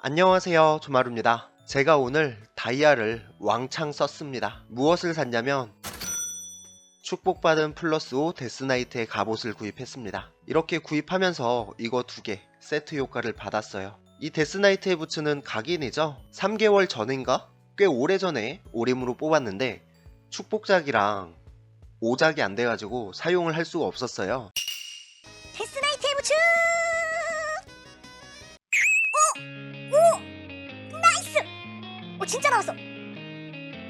안녕하세요 조마루입니다. 제가 오늘 다이아를 왕창 썼습니다. 무엇을 샀냐면 축복받은 플러스 5 데스나이트의 갑옷을 구입했습니다. 이렇게 구입하면서 이거 두 개 세트 효과를 받았어요. 이 데스나이트에 붙이는 각인이죠? 3개월 전인가? 꽤 오래전에 오림으로 뽑았는데 축복작이랑 오작이 안 돼가지고 사용을 할 수가 없었어요 진짜 나왔어!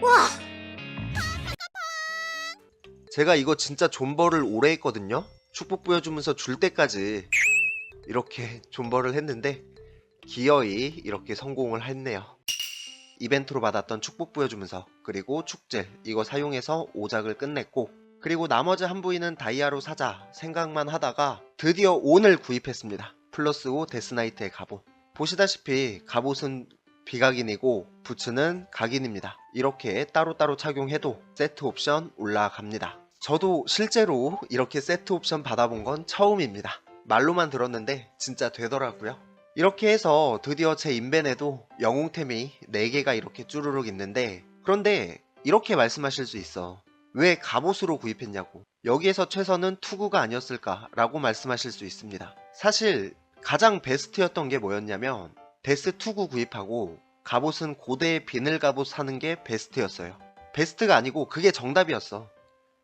와! 제가 이거 진짜 존버를 오래 했거든요. 축복 보여주면서 줄 때까지 이렇게 존버를 했는데 기어이 이렇게 성공을 했네요. 이벤트로 받았던 축복 보여주면서 그리고 축질 이거 사용해서 오작을 끝냈고 그리고 나머지 한 부위는 다이아로 사자 생각만 하다가 드디어 오늘 구입했습니다. 플러스 5 데스나이트의 갑옷. 보시다시피 갑옷은 비각인이고 부츠는 각인입니다. 이렇게 따로따로 착용해도 세트 옵션 올라갑니다. 저도 실제로 이렇게 세트 옵션 받아본 건 처음입니다. 말로만 들었는데 진짜 되더라고요. 이렇게 해서 드디어 제 인벤에도 영웅템이 4개가 이렇게 쭈루룩 있는데 그런데 이렇게 말씀하실 수 있어. 왜 갑옷으로 구입했냐고. 여기에서 최선은 투구가 아니었을까 라고 말씀하실 수 있습니다. 사실 가장 베스트였던 게 뭐였냐면 데스 투구 구입하고 갑옷은 고대의 비늘 갑옷 사는 게 베스트였어요. 베스트가 아니고 그게 정답이었어.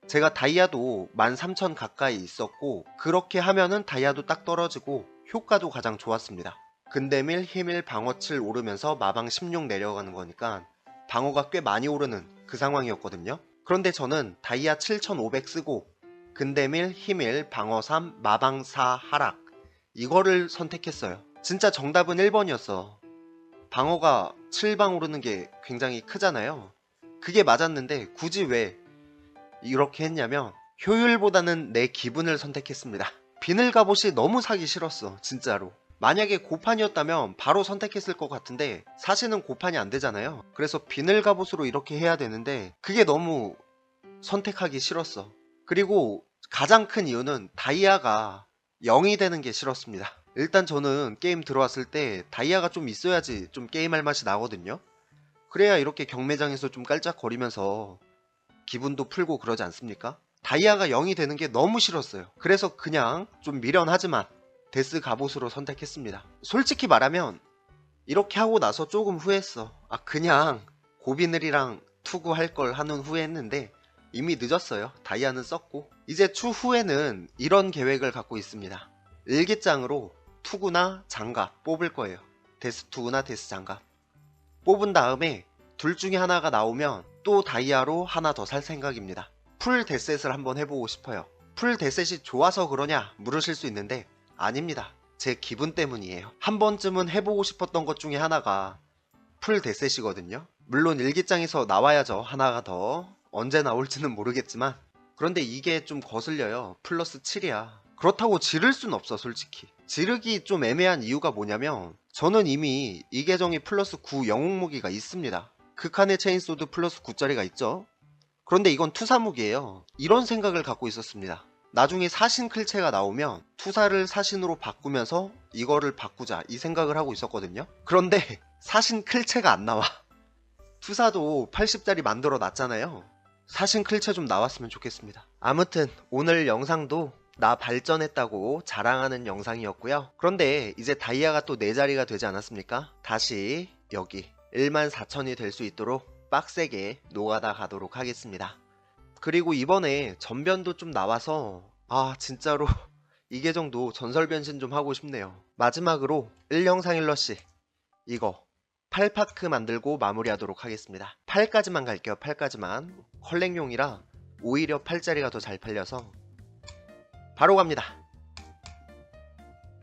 제가 다이아도 13,000 가까이 있었고 그렇게 하면은 다이아도 딱 떨어지고 효과도 가장 좋았습니다. 근데밀, 힘일, 방어 7 오르면서 마방 16 내려가는 거니까 방어가 꽤 많이 오르는 그 상황이었거든요. 그런데 저는 다이아 7,500 쓰고 근데밀, 힘일, 방어 3, 마방 4 하락 이거를 선택했어요. 진짜 정답은 1번이었어. 방어가 7방 오르는 게 굉장히 크잖아요. 그게 맞았는데 굳이 왜 이렇게 했냐면 효율보다는 내 기분을 선택했습니다. 비늘 갑옷이 너무 사기 싫었어, 진짜로. 만약에 고판이었다면 바로 선택했을 것 같은데 사실은 고판이 안 되잖아요. 그래서 비늘 갑옷으로 이렇게 해야 되는데 그게 너무 선택하기 싫었어. 그리고 가장 큰 이유는 다이아가 0이 되는 게 싫었습니다. 일단 저는 게임 들어왔을 때 다이아가 좀 있어야지 좀 게임할 맛이 나거든요. 그래야 이렇게 경매장에서 좀 깔짝거리면서 기분도 풀고 그러지 않습니까? 다이아가 0이 되는 게 너무 싫었어요. 그래서 그냥 좀 미련하지만 데스 갑옷으로 선택했습니다. 솔직히 말하면 이렇게 하고 나서 조금 후회했어. 아 그냥 고비늘이랑 투구할 걸 하는 후회했는데 이미 늦었어요. 다이아는 썼고 이제 추후에는 이런 계획을 갖고 있습니다. 일기장으로 투구나 장갑 뽑을 거예요. 데스 투구나 데스 장갑. 뽑은 다음에 둘 중에 하나가 나오면 또 다이아로 하나 더 살 생각입니다. 풀 데셋을 한번 해보고 싶어요. 풀 데셋이 좋아서 그러냐 물으실 수 있는데 아닙니다. 제 기분 때문이에요. 한 번쯤은 해보고 싶었던 것 중에 하나가 풀 데셋이거든요. 물론 일기장에서 나와야죠. 하나가 더. 언제 나올지는 모르겠지만 그런데 이게 좀 거슬려요. 플러스 7이야. 그렇다고 지를 순 없어 솔직히. 지르기 좀 애매한 이유가 뭐냐면 저는 이미 이 계정이 플러스 9 영웅 무기가 있습니다. 극한의 체인소드 플러스 9짜리가 있죠. 그런데 이건 투사 무기예요. 이런 생각을 갖고 있었습니다. 나중에 사신 클체가 나오면 투사를 사신으로 바꾸면서 이거를 바꾸자 이 생각을 하고 있었거든요. 그런데 사신 클체가 안 나와. 투사도 80짜리 만들어 놨잖아요. 사신 클체 좀 나왔으면 좋겠습니다. 아무튼 오늘 영상도 나 발전했다고 자랑하는 영상이었고요. 그런데 이제 다이아가 또 4자리가 되지 않았습니까? 다시 여기 14,000이 될 수 있도록 빡세게 노가다 가도록 하겠습니다. 그리고 이번에 전변도 좀 나와서 아 진짜로 이 계정도 전설 변신 좀 하고 싶네요. 마지막으로 1영상 1러시 이거 8파크 만들고 마무리하도록 하겠습니다. 8까지만 갈게요. 8까지만 컬렉용이라 오히려 8짜리가 더 잘 팔려서 바로 갑니다.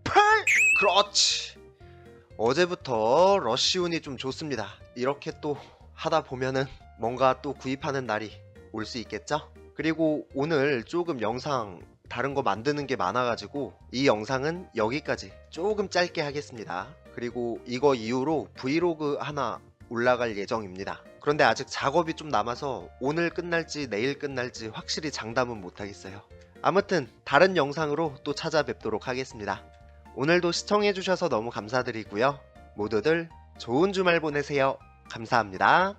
8! 그렇지! 어제부터 러쉬운이 좀 좋습니다. 이렇게 또 하다 보면은 뭔가 또 구입하는 날이 올 수 있겠죠? 그리고 오늘 조금 영상 다른 거 만드는 게 많아가지고 이 영상은 여기까지 조금 짧게 하겠습니다. 그리고 이거 이후로 브이로그 하나 올라갈 예정입니다. 그런데 아직 작업이 좀 남아서 오늘 끝날지 내일 끝날지 확실히 장담은 못하겠어요. 아무튼 다른 영상으로 또 찾아뵙도록 하겠습니다. 오늘도 시청해주셔서 너무 감사드리고요. 모두들 좋은 주말 보내세요. 감사합니다.